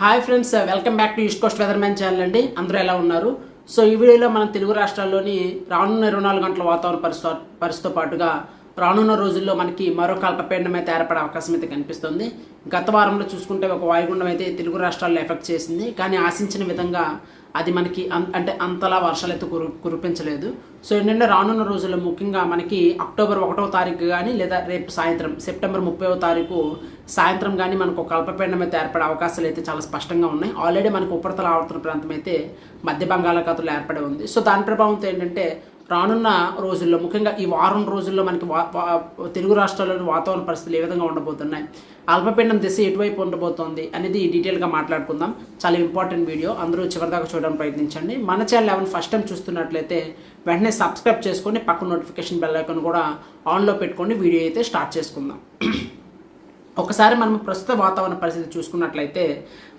Hi friends welcome back to east coast weather man channel అండి. అందరూ ఎలా ఉన్నారు? సో ఈ వీడియోలో మనం తెలుగు రాష్ట్రాల్లోని రానున్న ఇరవై నాలుగు గంటల వాతావరణ పరిస్థితి పరిస్థితితో పాటుగా రానున్న రోజుల్లో మనకి మరో కల్పపీడనం అయితే ఏర్పడే అవకాశం అయితే కనిపిస్తుంది. గత వారంలో చూసుకుంటే ఒక వాయుగుండం అయితే తెలుగు రాష్ట్రాల్లో ఎఫెక్ట్ చేసింది. కానీ ఆశించిన విధంగా అది మనకి అంటే అంతలా వర్షాలు అయితే కురు కురిపించలేదు. సో ఏంటంటే రానున్న రోజుల్లో ముఖ్యంగా మనకి అక్టోబర్ ఒకటో తారీఖు కానీ లేదా రేపు సాయంత్రం సెప్టెంబర్ ముప్పైవ తారీఖు సాయంత్రం కానీ మనకు ఒక అయితే ఏర్పడే అవకాశాలు అయితే చాలా స్పష్టంగా ఉన్నాయి. ఆల్రెడీ మనకు ఉపరితల ఆవర్తన ప్రాంతం అయితే మధ్య బంగాళాఖాతంలో ఏర్పడి ఉంది. సో దాని ప్రభావంతో ఏంటంటే రానున్న రోజుల్లో ముఖ్యంగా ఈ వారం రోజుల్లో మనకి వా- తెలుగు రాష్ట్రాల్లోని వాతావరణ పరిస్థితులు ఏ విధంగా ఉండబోతున్నాయి అల్పపీడనం దిశ ఎటువైపు ఉండబోతోంది అనేది డీటెయిల్గా మాట్లాడుకుందాం. చాలా ఇంపార్టెంట్ వీడియో అందరూ చివరిదాకా చూడడానికి ప్రయత్నించండి. మన ఛానల్ ఎవరైనా ఫస్ట్ టైం చూస్తున్నట్లయితే వెంటనే సబ్స్క్రైబ్ చేసుకొని పక్కన నోటిఫికేషన్ బెల్ ఐకాన్ కూడా ఆన్లో పెట్టుకొని వీడియో అయితే స్టార్ట్ చేసుకుందాం. ఒకసారి మనం ప్రస్తుత వాతావరణ పరిస్థితి చూసుకున్నట్లయితే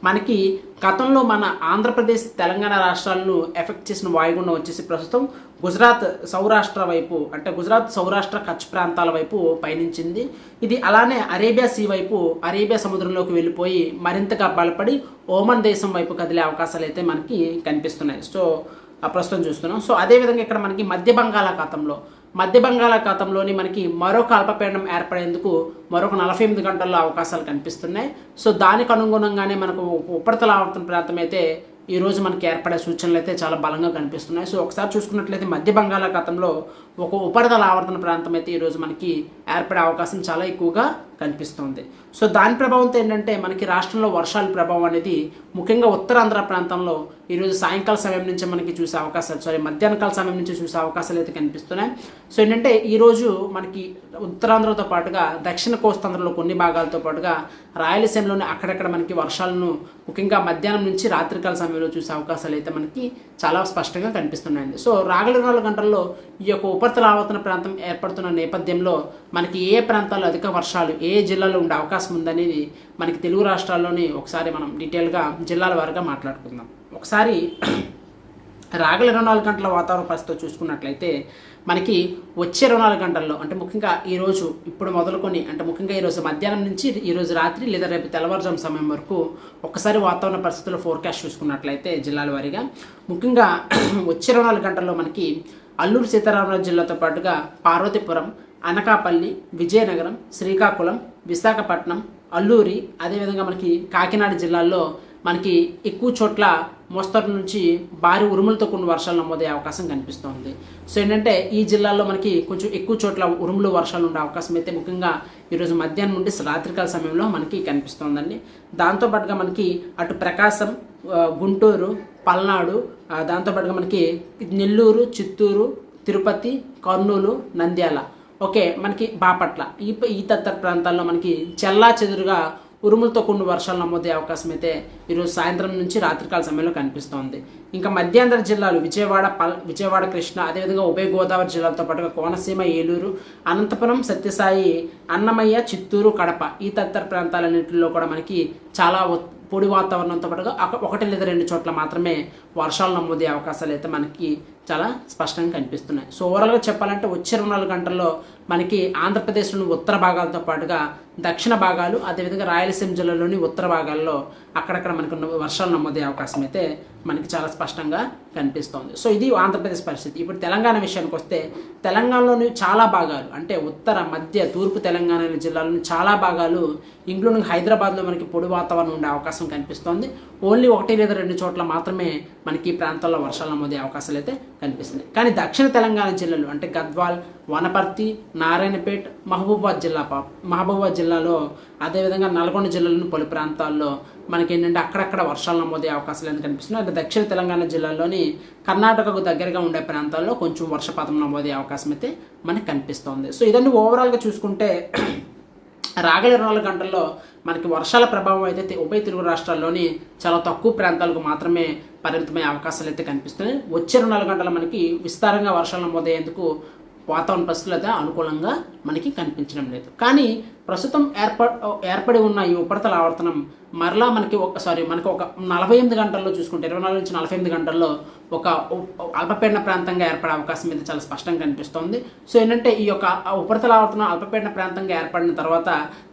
మనకి గతంలో మన ఆంధ్రప్రదేశ్ తెలంగాణ రాష్ట్రాలను ఎఫెక్ట్ చేసిన వాయుగుండం వచ్చేసి ప్రస్తుతం గుజరాత్ సౌరాష్ట్ర వైపు అంటే గుజరాత్ సౌరాష్ట్ర కచ్ ప్రాంతాల వైపు పయనించింది. ఇది అలానే అరేబియా సీ వైపు అరేబియా సముద్రంలోకి వెళ్ళిపోయి మరింతగా బలపడి ఓమన్ దేశం వైపు కదిలే అవకాశాలు అయితే మనకి కనిపిస్తున్నాయి. సో ప్రస్తుతం చూస్తున్నాం. సో అదేవిధంగా ఇక్కడ మనకి మధ్య బంగాళాఖాతంలో మధ్య బంగాళాఖాతంలోని మనకి మరొక అల్పపీడనం ఏర్పడేందుకు మరొక నలభై ఎనిమిది గంటల్లో అవకాశాలు కనిపిస్తున్నాయి. సో దానికి అనుగుణంగానే మనకు ఉపరితల ఆవర్తన ప్రాంతం అయితే ఈ రోజు మనకి ఏర్పడే సూచనలు అయితే చాలా బలంగా కనిపిస్తున్నాయి. సో ఒకసారి చూసుకున్నట్లయితే మధ్య బంగాళాఖాతంలో ఒక ఉపరితల ఆవర్తన ప్రాంతం అయితే ఈరోజు మనకి ఏర్పడే అవకాశం చాలా ఎక్కువగా కనిపిస్తుంది. సో దాని ప్రభావంతో ఏంటంటే మనకి రాష్ట్రంలో వర్షాల ప్రభావం అనేది ముఖ్యంగా ఉత్తరాంధ్ర ప్రాంతంలో ఈరోజు సాయంకాల సమయం నుంచి మనకి చూసే అవకాశాలు సారీ మధ్యాహ్నకాల సమయం నుంచి చూసే అవకాశాలు అయితే కనిపిస్తున్నాయి. సో ఏంటంటే ఈరోజు మనకి ఉత్తరాంధ్రతో పాటుగా దక్షిణ కోస్తాంధ్రలో కొన్ని భాగాలతో పాటుగా రాయలసీమలోని అక్కడక్కడ మనకి వర్షాలను ముఖ్యంగా మధ్యాహ్నం నుంచి రాత్రికాల సమయంలో చూసే అవకాశాలు అయితే మనకి చాలా స్పష్టంగా కనిపిస్తున్నాయండి. సో రాగల నాలుగు గంటల్లో ఈ యొక్క ఉపరితల ఆవర్తన ప్రాంతం ఏర్పడుతున్న నేపథ్యంలో మనకి ఏ ప్రాంతాల్లో అధిక వర్షాలు ఏ ఏ జిల్లాలో ఉండే అవకాశం ఉందనేది మనకి తెలుగు రాష్ట్రాల్లోని ఒకసారి మనం డీటెయిల్గా జిల్లాల వారిగా మాట్లాడుకుందాం. ఒకసారి రాగల ఇరవై నాలుగు గంటల వాతావరణ పరిస్థితి చూసుకున్నట్లయితే మనకి వచ్చే ఇరవై నాలుగు గంటల్లో అంటే ముఖ్యంగా ఈరోజు ఇప్పుడు మొదలుకొని అంటే ముఖ్యంగా ఈరోజు మధ్యాహ్నం నుంచి ఈరోజు రాత్రి లేదా రేపు తెల్లవారుజాము సమయం వరకు ఒకసారి వాతావరణ పరిస్థితుల ఫోర్కాస్ట్ చూసుకున్నట్లయితే జిల్లాల వారీగా ముఖ్యంగా వచ్చే ఇరవై నాలుగు గంటల్లో మనకి అల్లూరు సీతారామరాజు జిల్లాతో పాటుగా పార్వతీపురం అనకాపల్లి విజయనగరం శ్రీకాకుళం విశాఖపట్నం అల్లూరి అదేవిధంగా మనకి కాకినాడ జిల్లాల్లో మనకి ఎక్కువ చోట్ల మోస్తరు నుంచి భారీ ఉరుములతో కొన్ని వర్షాలు నమోదయ్యే అవకాశం కనిపిస్తోంది. సో ఏంటంటే ఈ జిల్లాల్లో మనకి కొంచెం ఎక్కువ చోట్ల ఉరుములు వర్షాలు ఉండే అవకాశం అయితే ముఖ్యంగా ఈరోజు మధ్యాహ్నం నుండి రాత్రికాల సమయంలో మనకి కనిపిస్తోందండి. దాంతోపాటుగా మనకి అటు ప్రకాశం గుంటూరు పల్నాడు ఆ, దాంతోపాటుగా మనకి నెల్లూరు చిత్తూరు తిరుపతి కర్నూలు నంద్యాల. ఓకే మనకి బాపట్ల. ఈ ఈ తదితర ప్రాంతాల్లో మనకి చెల్లా చెదురుగా ఉరుములతో కూడిన వర్షాలు నమోదే అవకాశం అయితే ఈరోజు సాయంత్రం నుంచి రాత్రికాల సమయంలో కనిపిస్తోంది. ఇంకా మధ్యాంధ్ర జిల్లాలు విజయవాడ పల్ విజయవాడ కృష్ణ అదేవిధంగా ఉభయ గోదావరి జిల్లాలతో పాటుగా కోనసీమ ఏలూరు అనంతపురం సత్యసాయి అన్నమయ్య చిత్తూరు కడప ఈ తదితర ప్రాంతాలన్నింటిలో కూడా మనకి చాలా పొడి వాతావరణంతో పాటుగా ఒక- ఒకటి లేదా రెండు చోట్ల మాత్రమే వర్షాలు నమోదయ్యే అవకాశాలు అయితే మనకి చాలా స్పష్టంగా కనిపిస్తున్నాయి. సో ఓవరాల్గా చెప్పాలంటే వచ్చే ఇరవై నాలుగు గంటల్లో మనకి ఆంధ్రప్రదేశ్లోని ఉత్తర భాగాలతో పాటుగా దక్షిణ భాగాలు అదేవిధంగా రాయలసీమ జిల్లాలోని ఉత్తర భాగాల్లో అక్కడక్కడ మనకు వర్షాలు నమోదయ్యే అవకాశం అయితే మనకి చాలా స్పష్టంగా కనిపిస్తోంది. సో ఇది ఆంధ్రప్రదేశ్ పరిస్థితి. ఇప్పుడు తెలంగాణ విషయానికి వస్తే తెలంగాణలోని చాలా భాగాలు అంటే ఉత్తర మధ్య తూర్పు తెలంగాణ జిల్లాలోని చాలా భాగాలు ఇంక్లూడింగ్ హైదరాబాద్లో మనకి పొడి వాతావరణం ఉండే అవకాశం కనిపిస్తోంది. ఓన్లీ ఒకటి లేదా రెండు చోట్ల మాత్రమే మనకి ఈ ప్రాంతాల్లో వర్షాలు నమోదే అవకాశాలు అయితే కనిపిస్తున్నాయి. కానీ దక్షిణ తెలంగాణ జిల్లాలు అంటే గద్వాల్ వనపర్తి నారాయణపేట్ మహబూబాబాద్ జిల్లా మహబూబాబాద్ జిల్లాలో అదేవిధంగా నల్గొండ జిల్లాలోని పలు ప్రాంతాల్లో మనకి ఏంటంటే అక్కడక్కడ వర్షాలు నమోదయ్యే అవకాశాలు అయితే కనిపిస్తున్నాయి అంటే దక్షిణ తెలంగాణ జిల్లాలోని కర్ణాటకకు దగ్గరగా ఉండే ప్రాంతాల్లో కొంచెం వర్షపాతం నమోదయ్యే అవకాశం అయితే మనకి కనిపిస్తోంది. సో ఇదన్నీ ఓవరాల్గా చూసుకుంటే రాగల ఇరవై నాలుగు గంటల్లో మనకి వర్షాల ప్రభావం అయితే ఉభయ తెలుగు రాష్ట్రాల్లోని చాలా తక్కువ ప్రాంతాలకు మాత్రమే పరిమితమయ్యే అవకాశాలు అయితే కనిపిస్తున్నాయి. వచ్చే రెండు నాలుగు గంటల మనకి విస్తారంగా వర్షాలు నమోదయ్యేందుకు వాతావరణ పరిస్థితులు అనుకూలంగా మనకి కనిపించడం లేదు. కానీ ప్రస్తుతం ఏర్ప ఏర్పడి ఉన్న ఈ ఉపరితల ఆవర్తనం మరలా మనకి ఒక సారీ మనకి ఒక నలభై ఎనిమిది గంటల్లో చూసుకుంటే ఇరవై నాలుగు నుంచి నలభై ఎనిమిది గంటల్లో ఒక అల్పపీడన ప్రాంతంగా ఏర్పడే అవకాశం ఇది చాలా స్పష్టంగా కనిపిస్తోంది. సో ఏంటంటే ఈ యొక్క ఉపరితల ఆవర్తనం అల్పపీడన ప్రాంతంగా ఏర్పడిన తర్వాత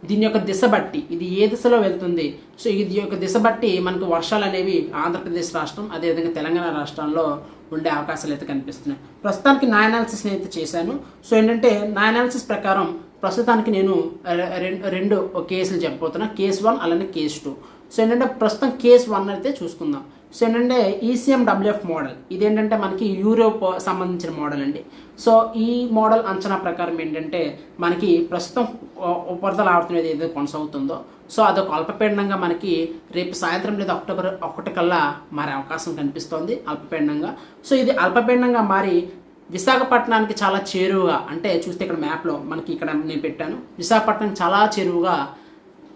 దీని యొక్క దిశ బట్టి ఇది ఏ దిశలో వెళ్తుంది? సో ఇది యొక్క దిశ బట్టి మనకు వర్షాలు అనేవి ఆంధ్రప్రదేశ్ రాష్ట్రం అదేవిధంగా తెలంగాణ రాష్ట్రాల్లో ఉండే అవకాశాలు అయితే కనిపిస్తున్నాయి. ప్రస్తుతానికి నా అనాలిసిస్ అయితే చేశాను. సో ఏంటంటే నా అనాలిసిస్ ప్రకారం ప్రస్తుతానికి నేను రెండు రెండు కేసులు చెప్పబోతున్నా. కేస్ వన్ అలానే కేస్ టూ. సో ఏంటంటే ప్రస్తుతం కేస్ వన్ అయితే చూసుకుందాం. సో ఏంటంటే ఈసీఎం డబ్ల్యూఎఫ్ మోడల్. ఇదేంటంటే మనకి యూరోప్ సంబంధించిన మోడల్ అండి. సో ఈ మోడల్ అంచనా ప్రకారం ఏంటంటే మనకి ప్రస్తుతం ఉ- ఉపరితల ఆవర్తనం ఏదైతే కొనసాగుతుందో సో అదొక అల్పపీడనంగా మనకి రేపు సాయంత్రం లేదా అక్టోబర్ ఒకటి కల్లా మారే అవకాశం కనిపిస్తోంది అల్పపీడనంగా. సో ఇది అల్పపీడనంగా మారి విశాఖపట్నానికి చాలా చేరువుగా అంటే చూస్తే ఇక్కడ మ్యాప్లో మనకి ఇక్కడ నేను పెట్టాను విశాఖపట్నం చాలా చేరువుగా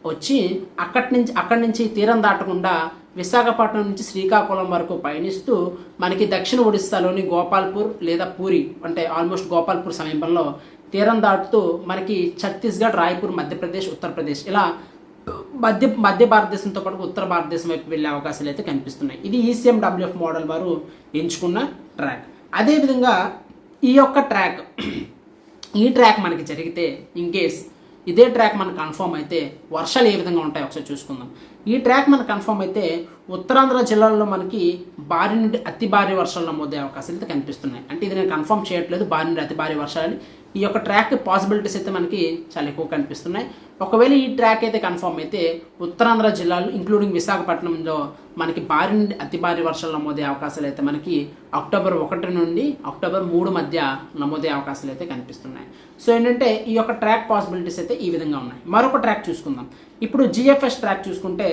వచ్చి అక్కడి నుంచి అక్కడి నుంచి తీరం దాటకుండా విశాఖపట్నం నుంచి శ్రీకాకుళం వరకు పయనిస్తూ మనకి దక్షిణ ఒడిస్సాలోని గోపాల్పూర్ లేదా పూరి అంటే ఆల్మోస్ట్ గోపాల్పూర్ సమీపంలో తీరం దాటుతూ మనకి ఛత్తీస్గఢ్ రాయ్పూర్ మధ్యప్రదేశ్ ఉత్తరప్రదేశ్ ఇలా మధ్య మధ్య భారతదేశంతో పాటు ఉత్తర భారతదేశం వైపు వెళ్ళే అవకాశాలు అయితే కనిపిస్తున్నాయి. ఇది ఈసీఎం డబ్ల్యూఎఫ్ మోడల్ వారు ఎంచుకున్న ట్రాక్ అదేవిధంగా ఈ యొక్క ట్రాక్ ఈ ట్రాక్ మనకి జరిగితే ఇన్ కేస్ ఇదే ట్రాక్ మనకు కన్ఫర్మ్ అయితే వర్షాలు ఏ విధంగా ఉంటాయో ఒకసారి చూసుకుందాం. ఈ ట్రాక్ మనకు కన్ఫర్మ్ అయితే ఉత్తరాంధ్ర జిల్లాల్లో మనకి భారీ నుండి అతి భారీ వర్షాలు నమోదే అవకాశాలు అయితే కనిపిస్తున్నాయి. అంటే ఇది నేను కన్ఫర్మ్ చేయట్లేదు భారీ నుండి అతి భారీ వర్షాలు ఈ యొక్క ట్రాక్ పాసిబిలిటీస్ అయితే మనకి చాలా ఎక్కువ కనిపిస్తున్నాయి. ఒకవేళ ఈ ట్రాక్ అయితే కన్ఫర్మ్ అయితే ఉత్తరాంధ్ర జిల్లాలు ఇంక్లూడింగ్ విశాఖపట్నంలో మనకి భారీ నుండి అతి భారీ వర్షాలు నమోదే అవకాశాలు అయితే మనకి అక్టోబర్ ఒకటి నుండి అక్టోబర్ మూడు మధ్య నమోదే అవకాశాలు అయితే కనిపిస్తున్నాయి. సో ఏంటంటే ఈ యొక్క ట్రాక్ పాసిబిలిటీస్ అయితే ఈ విధంగా ఉన్నాయి. మరొక ట్రాక్ చూసుకుందాం. ఇప్పుడు జిఎఫ్ఎస్ ట్రాక్ చూసుకుంటే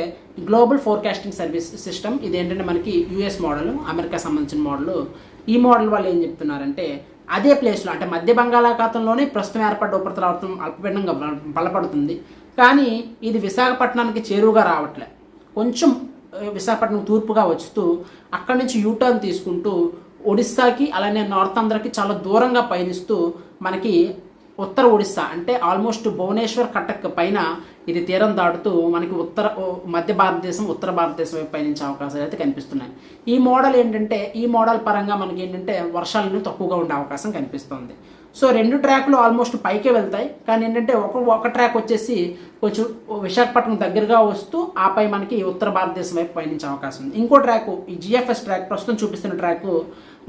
గ్లోబల్ ఫోర్కాస్టింగ్ సర్వీస్ సిస్టమ్ ఇది ఏంటంటే మనకి యుఎస్ మోడల్ అమెరికా సంబంధించిన మోడల్ ఈ మోడల్ వాళ్ళు ఏం చెప్తున్నారంటే అదే ప్లేస్లో అంటే మధ్య బంగాళాఖాతంలోనే ప్రస్తుతం ఏర్పడ్డ ఉపరితలావర్తం అల్పపీడనంగా బలపడుతుంది. కానీ ఇది విశాఖపట్నానికి చేరువుగా రావట్లే. కొంచెం విశాఖపట్నం తూర్పుగా వస్తూ అక్కడి నుంచి యూటర్న్ తీసుకుంటూ ఒడిస్సాకి అలానే నార్త్ ఆంధ్రకి చాలా దూరంగా పయనిస్తూ మనకి ఉత్తర ఒడిస్సా అంటే ఆల్మోస్ట్ భువనేశ్వర్ కట్టక్ పైన ఇది తీరం దాటుతూ మనకి ఉత్తర మధ్య భారతదేశం ఉత్తర భారతదేశం వైపు పయనించే అవకాశాలు అయితే కనిపిస్తున్నాయి. ఈ మోడల్ ఏంటంటే ఈ మోడల్ పరంగా మనకి ఏంటంటే వర్షాలను తక్కువగా ఉండే అవకాశం కనిపిస్తుంది. సో రెండు ట్రాక్లు ఆల్మోస్ట్ పైకే వెళ్తాయి. కానీ ఏంటంటే ఒక ఒక ట్రాక్ వచ్చేసి కొంచెం విశాఖపట్నం దగ్గరగా వస్తూ ఆపై మనకి ఉత్తర భారతదేశం వైపు పయనించే అవకాశం ఉంది. ఇంకో ట్రాక్ ఈ జిఎఫ్ఎస్ ట్రాక్ ప్రస్తుతం చూపిస్తున్న ట్రాక్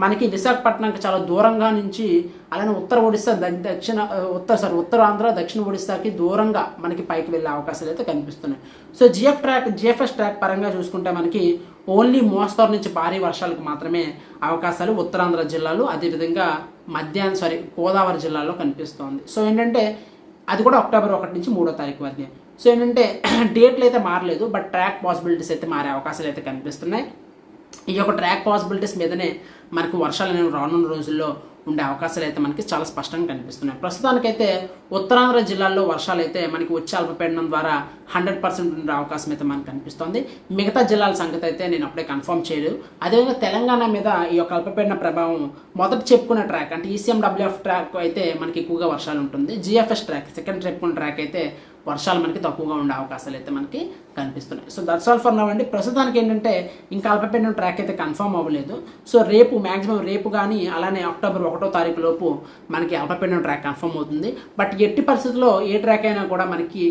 మనకి విశాఖపట్నంకి చాలా దూరంగా నుంచి అలానే ఉత్తర ఒడిస్సా దక్షిణ ఉత్తర సారీ ఉత్తరాంధ్ర దక్షిణ ఒడిస్సాకి దూరంగా మనకి పైకి వెళ్ళే అవకాశాలు అయితే కనిపిస్తున్నాయి. So GF track GFS track పరంగా చూసుకుంటే మనకి ఓన్లీ మోస్తరు నుంచి భారీ వర్షాలకు మాత్రమే అవకాశాలు ఉత్తరాంధ్ర జిల్లాలు అదేవిధంగా మధ్యాహ్నం సారీ గోదావరి జిల్లాలో కనిపిస్తోంది. సో ఏంటంటే అది కూడా అక్టోబర్ ఒకటి నుంచి మూడో తారీఖు వరకే. సో ఏంటంటే డేట్లు అయితే మారలేదు బట్ ట్రాక్ పాసిబిలిటీస్ అయితే మారే అవకాశాలు అయితే కనిపిస్తున్నాయి. ఈ యొక్క ట్రాక్ పాసిబిలిటీస్ మీదనే మనకు వర్షాలు అనేవి రానున్న రోజుల్లో ఉండే అవకాశాలు అయితే మనకి చాలా స్పష్టంగా కనిపిస్తున్నాయి. ప్రస్తుతానికైతే ఉత్తరాంధ్ర జిల్లాల్లో వర్షాలు అయితే మనకి వచ్చే అల్పపీడనం ద్వారా హండ్రెడ్ పర్సెంట్ ఉండే అవకాశం అయితే మనకు కనిపిస్తుంది. మిగతా జిల్లాల సంగతి అయితే నేను అప్పుడే కన్ఫర్మ్ చేయలేదు. అదేవిధంగా తెలంగాణ మీద ఈ యొక్క అల్పపీడన ప్రభావం మొదట చెప్పుకున్న ట్రాక్ అంటే ఈసీఎండబ్ల్యూఎఫ్ ట్రాక్ అయితే మనకి ఎక్కువగా వర్షాలు ఉంటుంది. జిఎఫ్ఎస్ ట్రాక్ సెకండ్ చెప్పుకున్న ట్రాక్ అయితే వర్షాలు మనకి తక్కువగా ఉండే అవకాశాలు అయితే మనకి కనిపిస్తున్నాయి. So that's all for now అండి. ప్రస్తుతానికి ఏంటంటే ఇంకా అల్పపీడనం ట్రాక్ అయితే కన్ఫర్మ్ అవ్వలేదు. సో రేపు మ్యాక్సిమం రేపు కానీ అలానే అక్టోబర్ ఒకటో తారీఖు లోపు మనకి అల్పపీడనం ట్రాక్ కన్ఫర్మ్ అవుతుంది. బట్ ఎట్టి పరిస్థితుల్లో ఏ ట్రాక్ అయినా కూడా మనకి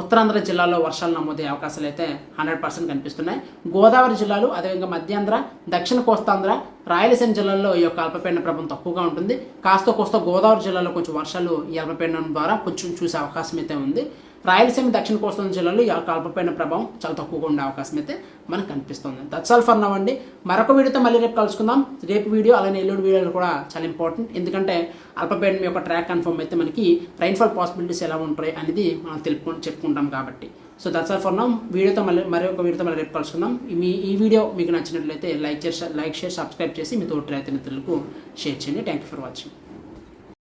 ఉత్తరాంధ్ర జిల్లాలో వర్షాలు నమోదయ్యే అవకాశాలు అయితే హండ్రెడ్ పర్సెంట్ కనిపిస్తున్నాయి. గోదావరి జిల్లాలు అదేవిధంగా మధ్యాంధ్ర దక్షిణ కోస్తాంధ్ర రాయలసీమ జిల్లాల్లో ఈ యొక్క అల్పపీడన ప్రభావం తక్కువగా ఉంటుంది. కాస్త కోస్త గోదావరి జిల్లాలో కొంచెం వర్షాలు ఈ అల్పపీడనం ద్వారా కొంచెం చూసే అవకాశం అయితే ఉంది. రాయలసీమ దక్షిణ కోస్తాంధ్ర జిల్లాలో ఈ యొక్క అల్పపీడన ప్రభావం చాలా తక్కువగా ఉండే అవకాశం అయితే మనకు కనిపిస్తుంది. దట్స్ ఆల్ ఫర్ నవ్ అండి. మరొక వీడియోతో మళ్ళీ రేపు కలుసుకుందాం. రేపు వీడియో అలానే ఎల్లుడి వీడియోలు కూడా చాలా ఇంపార్టెంట్ ఎందుకంటే అల్పపీడనం యొక్క ట్రాక్ కన్ఫర్మ్ అయితే మనకి రైన్ఫాల్ పాసిబిలిటీస్ ఎలా ఉంటాయి అనేది మనం తెలుపుకొని చెప్పుకుంటాం కాబట్టి. So that's all for now వీడియోతో మళ్ళీ మరొక ఒక వీడియోతో మళ్ళీ రేపు కలుసుకుందాం. మీ ఈ వీడియో మీకు నచ్చినట్లయితే లైక్ చేసి లైక్ షేర్ సబ్స్క్రైబ్ చేసి మీ తోటి రైతు మిత్రులకు షేర్ చేయండి. Thank you for watching